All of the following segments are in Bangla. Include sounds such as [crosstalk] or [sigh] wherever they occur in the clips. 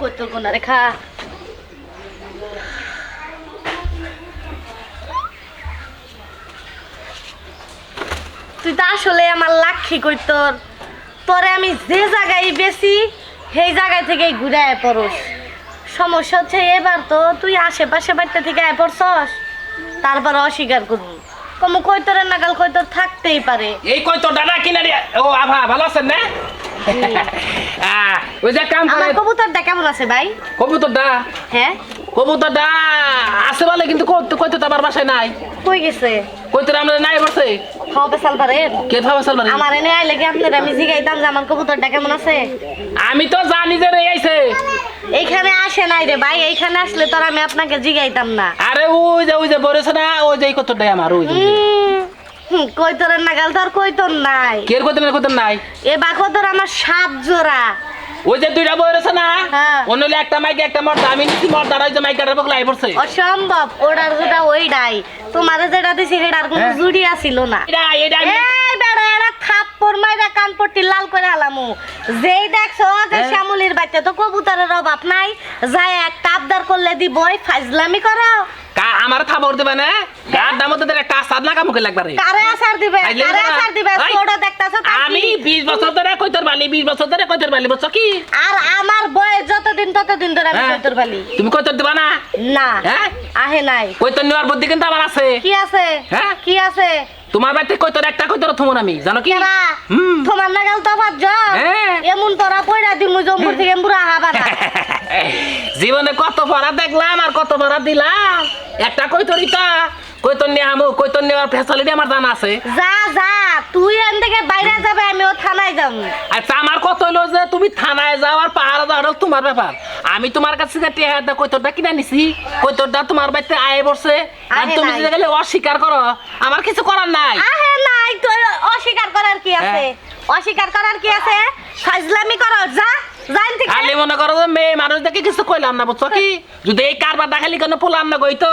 কত কোনা রেখা তুই তো আসলে আমার লাক্ষি কই তোর। তোরে আমি যে জায়গায় বেশি সেই জায়গায় থেকেই ঘুরে আয় পড়স। সমস্যা হচ্ছে এবার তো তুই আশেপাশে বাড়িতে থেকে আয় পড়ছস তারপর অস্বীকার করবি। কমু কই তোর নাগাল কই তোর থাকতেই পারে। এই কই তো দাদা কিনারে? ও আভা ভালো আছেন না? ওই যে কাম করে কবুতরটা কেমন আছে ভাই? কবুতরটা? হ্যাঁ? কবুতরটা আছে বলে কিন্তু কই- কই তো আমার বাসায় নাই। কই গেছে? কই তো আমরা নাই বসে খাওয়াবে সাল পারে কে ভাবে সাল বাড়ি? আমার এনে আইলে কি আপনার আমি জিগাইতাম যে আমার কবুতরটা কেমন আছে? আমি তো জানি যে রে আইছে। এইখানে আসে নাই রে ভাই এইখানে আসলে তোর আমি আপনাকে জিগাইতাম না। আরে ওই যে ওই যে বলেছে না ওই যে কতটাই আমার ওই যে উম, হুম, কই তোর নাগাল তোর কই তোর নাই। কে কত না কত নাই? এ বাকো তোর আমার সাত জোড়া। ওই যে দুইটা বলেছে না? হ্যাঁ। অন্য হলে একটা মাইকে একটা মর্দা। আমি নিচ্ছি মর্দা ওই যে মাইকাটার বকলা আই পড়ছে। অসম্ভব ওটার যেটা ওইটাই তোমার যেটা দিছি সেটার কোনো হ্যাঁ। জুড়িয়া না। এটা এটা আমি- এই বেড়া এরা থাপ্পড় মাইরা কান পট্টি লাল করে আলামু। যেই দেখছ যে হ্যাঁ। শ্যামলির বাচ্চা তো কবুতরের অভাব নাই। যায় একটা আবদার করলে দিবই ফাজলামি করো। কা আমার থাবর দেবে না? দাম সাদ লাগা মুখে লাগবে রে? কারে আসার দিবে? কারে আসার দিবে? ছোট দেখতাছো আমি কি? বিশ বছর ধরে কইতর বালি বিশ বছর ধরে কইতর বালি বুঝছ কি? আর আমার বয়স যতদিন ততদিন ধরে আমি হ্যাঁ? কইতর বালি। তুমি কইতর দিবা না? না। হ্যাঁ? আহে নাই। কইতর নেওয়ার বুদ্ধি কিন্তু আমার আছে। কি আছে? হ্যাঁ? কি আছে? তোমার বাড়িতে কইতর একটা কইতর থমন আমি জানো কি? কেরা। তোমার নাগাল তো ভাবছ হ্যাঁ। এমন তোরা পয়রা দিমু জম্বুর থেকে বুড়া হাবা জীবনে কত ভাড়া দেখলাম আর কত ভাড়া দিলাম? একটা কইতর ইটা কইতর নিয়ে আমু কইতর নেওয়ার ফ্যাসিলিটি আমার জানা আছে। যা যা তুই এন থেকে বাইরে যাবে আমি ও থানায় যাম আচ্ছা আমার কত হলো যে তুমি থানায় যাও আর পাহাড়ে যাও তোমার ব্যাপার। আমি তোমার কাছে যে টেহাটা কৈতরটা কিনে নিছি কৈতরটা তোমার বাড়িতে আয়ে পড়ছে আর তুমি নাই। যে গেলে অস্বীকার করো আমার কিছু করার নাই। আহে নাই তো অস্বীকার করার কি আছে? হ্যাঁ। অস্বীকার করার কি আছে? ফাজলামি করো যা। খালি মনে করো যে মেয়ে মানুষ দেখে কিছু কইলাম না বুঝছ কি? যদি এই কারবার দেখালি কেন পোলাম না গইতো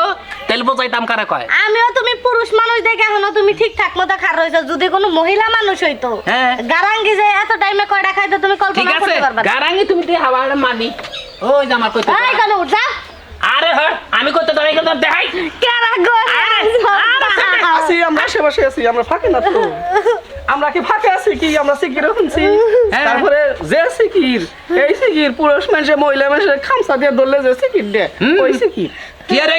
তাহলে বোঝাইতাম কারে কয়। আমিও তুমি পুরুষ মানুষ দেখে এখনও তুমি ঠিকঠাক মতো খার রয়েছো যদি কোনো মহিলা মানুষ হইতো হ্যাঁ। গারাঙ্গি যে এত টাইমে কয়টা খাইতো তুমি ঠিক কল্পনা আছে করতে পারবা না। গারাঙ্গি তুমি দিয়ে হাওয়া মানি। ওই আমার কইতো এই কেন উঠা আরে হ্যাঁ আমি কইতো দাঁড়াই কিন্তু দেখাই। কেরা গো আছি আমরা আশেপাশে আছি আমরা ফাঁকে না তো। [laughs] আমরা কি ফাঁকে আছি কি? আমরা সিকির শুনছি হ্যাঁ। তারপরে যে সিকির এই সিকির পুরুষ মানুষে মহিলা মানুষের খামসা দিয়ে ধরলে যে সিকির দে। ওই সিকির। কি আর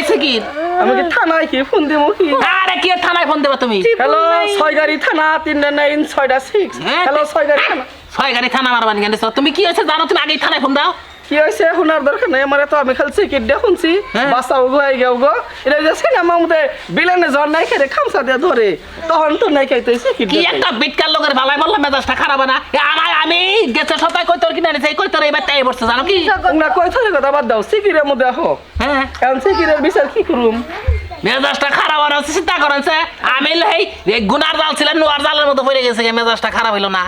আমি কি থানায় কি ফোন দেবো কি? আরে কি থানায় ফোন দেবা তুমি? হ্যালো ছয় গাড়ি থানা তিনটা নাইন ছয়টা সিক্স হ্যাঁ, হ্যালো ছয় গাড়ি থানা। ছয় গাড়ি থানা মারবানি কেন? তুমি কি হয়েছে? জানো তুমি আগে থানায় ফোন দাও। কি হয়েছে? শোনার দরকার নাই আমার তো আমি খালি সিকির দিয়ে শুনছি হ্যাঁ। বাচ্চা গো আই গেও গো। এটা যে সিনেমার মধ্যে বিলানে জ্বর নাই খেলে খামসা দিয়ে ধরে। তখন তো নাই খাইতে সিকির কি একটা বিটকার লোকের ভালাই বললাম মেজাজটা খারাপ না? আমার আমি গেছে সপ্তাহে কই তোর কিনে আনিছে কই তোর এবার তাই পড়ছে জানো কি? তোমরা কই থরে কথা বাদ দাও সিকিরের মধ্যে আহো। হ্যাঁ। এখন সিকিরের বিচার কি করুম? মেজাজটা খারাপ আর চিন্তা করেন আমি এই গুনার জাল ছিলেন নোয়ার জালের মতো পড়ে গেছে মেজাজটা খারাপ হইল না।